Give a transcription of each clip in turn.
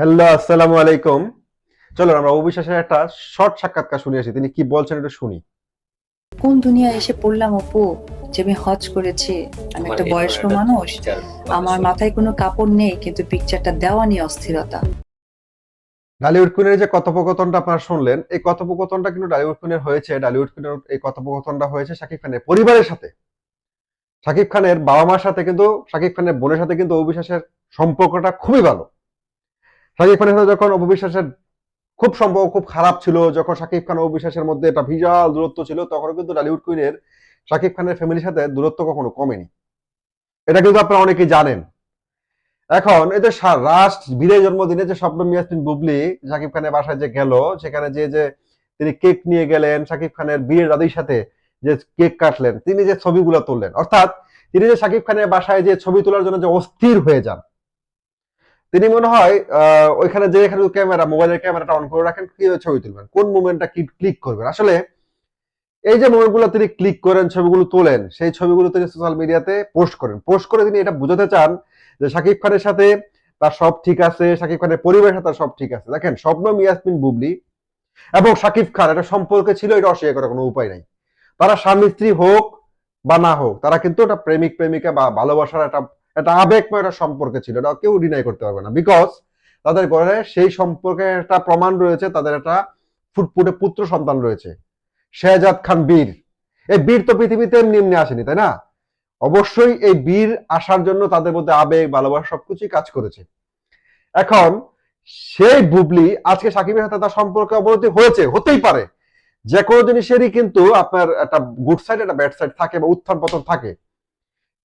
Hello আসসালামু আলাইকুম। চলো আমরা অবিশ্বাসের একটা শর্ট সাক্ষাৎকার শুনে আসি। তিনি কি বলছেন এটা শুনি। কোন দুনিয়া এসে পড়লাম অপু? যে আমি হজ করেছি আমি একটা বয়স্ক মানুষ। আমার মাথায় কোনো কাপড় নেই কিন্তু পিকচারটা দেওয়া নিয়ে অস্থিরতা। ডালিউড কুইনের যে কথোপকথনটা আপনারা শুনলেন এই কথোপকথনটা কিন্তু ডালিউড কুইনের হয়েছে। ডালিউড কুইনের এই কথোপকথনটা হয়েছে শাকিব খানের পরিবারের সাথে। শাকিব খানের বাবা মার সাথে কিন্তু শাকিব খানের বোনের সাথে কিন্তু অবিশ্বাসের সম্পর্কটা খুবই ভালো। শাকিব খানের সাথে যখন অবিশ্বাসের খুব সম্ভব খুব খারাপ ছিল, যখন শাকিব খান অবিশ্বাসের মধ্যে একটা বিশাল দূরত্ব ছিল তখন কিন্তু ডালিউড কুইনের শাকিব খানের ফ্যামিলির সাথে দূরত্ব কখনো কমেনি। এটা কিন্তু আপনারা অনেকেই জানেন। এখন এই যে রাষ্ট বীরের জন্মদিনে যে স্বপ্ন মিয়াসমিন বুবলি শাকিব খানের বাসায় যে গেল, সেখানে যে যে তিনি কেক নিয়ে গেলেন শাকিব খানের বিয়ের দাদির সাথে যে কেক কাটলেন, তিনি যে ছবিগুলো তুললেন, অর্থাৎ তিনি যে শাকিব খানের বাসায় যে ছবি তোলার জন্য যে অস্থির হয়ে যান তিনি মনে হয় ওইখানে যে এখানে ক্যামেরা, মোবাইলের ক্যামেরাটা অন করে রাখেন কীভাবে ছবি তুলবেন। কোন মুভমেন্টটা কি ক্লিক করবেন? আসলে এই যে মোমেন্টগুলো তিনি ক্লিক করেন, ছবিগুলো তোলেন, সেই ছবিগুলো তিনি সোশ্যাল মিডিয়াতে পোস্ট করেন। পোস্ট করে তিনি এটা বোঝাতে চান যে শাকিব খানের সাথে তার সব ঠিক আছে, শাকিব খানের সাথে তার সব ঠিক আছে। দেখেন স্বপ্নম ইয়াসমিন বুবলি এবং শাকিব খান, এটা সম্পর্কে ছিল, এটা অস্বীকার করার কোনো উপায় নাই। তারা স্বামী স্ত্রী হোক বা না হোক, তারা কিন্তু একটা প্রেমিক প্রেমিকা বা ভালোবাসার একটা একটা আবেগময় একটা সম্পর্কে ছিল। এটা কেউ ডিনাই করতে পারবে না। বিকজ তাদের ঘরে সেই সম্পর্কে একটা প্রমাণ রয়েছে, তাদের একটা ফুটফুটে পুত্র সন্তান রয়েছে। শেহজাদ খান বীর। এই বীর তো পৃথিবীতে এমনি আসেনি, তাই না? অবশ্যই এই বীর আসার জন্য তাদের মধ্যে আবেগ, ভালোবাসা সবকিছুই কাজ করেছে। এখন সেই বুবলি, আজকে সাকিবের সাথে তার সম্পর্কে অবনতি হয়েছে, হতেই পারে। যে কোনো জিনিসেরই কিন্তু আপনার একটা গুড সাইড একটা ব্যাড সাইড থাকে বা উত্থান পতন থাকে।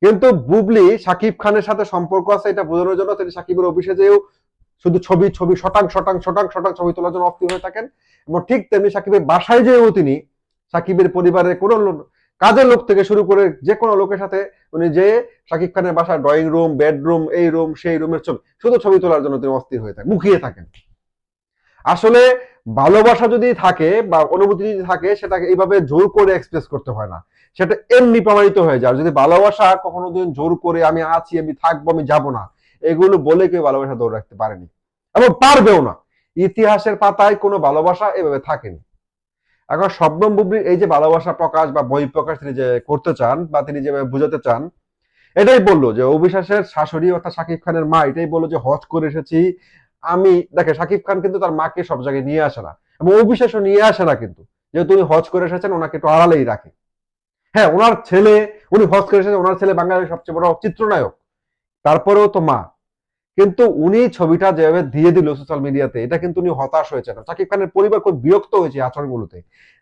কিন্তু বুবলি সাকিব খানের সাথে সম্পর্ক আছে, এটা বোঝানোর জন্য তিনি সাকিবের অফিসে যেও শুধু ছবি ছবি শটাং শটাং শটাং শটাং ছবি তোলার জন্য অস্থির হয়ে থাকেন। এবং ঠিক তেমনি সাকিবের বাসায় যেও তিনি সাকিবের পরিবারের কোনো কাজের লোক থেকে শুরু করে যে কোনো লোকের সাথে উনি যে শাকিব খানের বাসার ড্রয়িং রুম, বেডরুম, এই রুম, সেই রুমের ছবি, শুধু ছবি তোলার জন্য তিনি অস্থির হয়ে থাকেন, মুখিয়ে থাকেন। আসলে ভালোবাসা যদি থাকে বা অনুভূতি যদি থাকে, সেটাকে এইভাবে জোর করে এক্সপ্রেস করতে হয় না। সেটা এমনি প্রমাণিত হয়ে যায়। যদি ভালোবাসা কখনো দিন জোর করে আমি আছি, আমি থাকব, আমি যাব না, এগুলো বলে কেউ ভালোবাসা ধরে রাখতে পারেনি। এবং পারবেও না। ইতিহাসের পাতায় কোনো ভালোবাসা এভাবে থাকেনি। এখন শবনম বুবলির এই যে ভালোবাসা প্রকাশ বা বই প্রকাশ তিনি যে করতে চান বা তিনি যেভাবে বুঝাতে চান, এটাই বলল যে অবিশ্বাসের শাশুড়ি অর্থাৎ শাকিব খানের মা, এটাই বলল যে, হজ করে এসেছি। আমি দেখে শাকিব খান কিন্তু তার মাকে সব জায়গায় নিয়ে আসে না। এবং অবিশ্বাসও নিয়ে আসে না কিন্তু। যেহেতু উনি হজ করে এসেছেন, ওনাকে একটু আড়ালেই রাখে। হ্যাঁ ওনার ছেলে, উনি হজ করে ওনার ছেলে বাঙালির সবচেয়ে বড় চিত্রনায়ক। তারপরেও তো মা। কিন্তু উনি ছবিটা যেভাবে দিয়ে দিল সোশ্যাল মিডিয়াতে এটা কিন্তু উনি হতাশ হয়েছেন। শাকিব খানের পরিবার খুব বিরক্ত হয়েছে আচরণগুলোতে।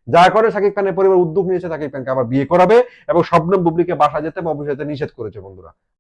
যার কারণে শাকিব খানের পরিবার উদ্যোগ নিয়েছে শাকিব খানকে আবার বিয়ে করাবে এবং স্বপ্নম বুবলিকে বাসা যেতে বা অফিস নিষেধ করেছে বন্ধুরা।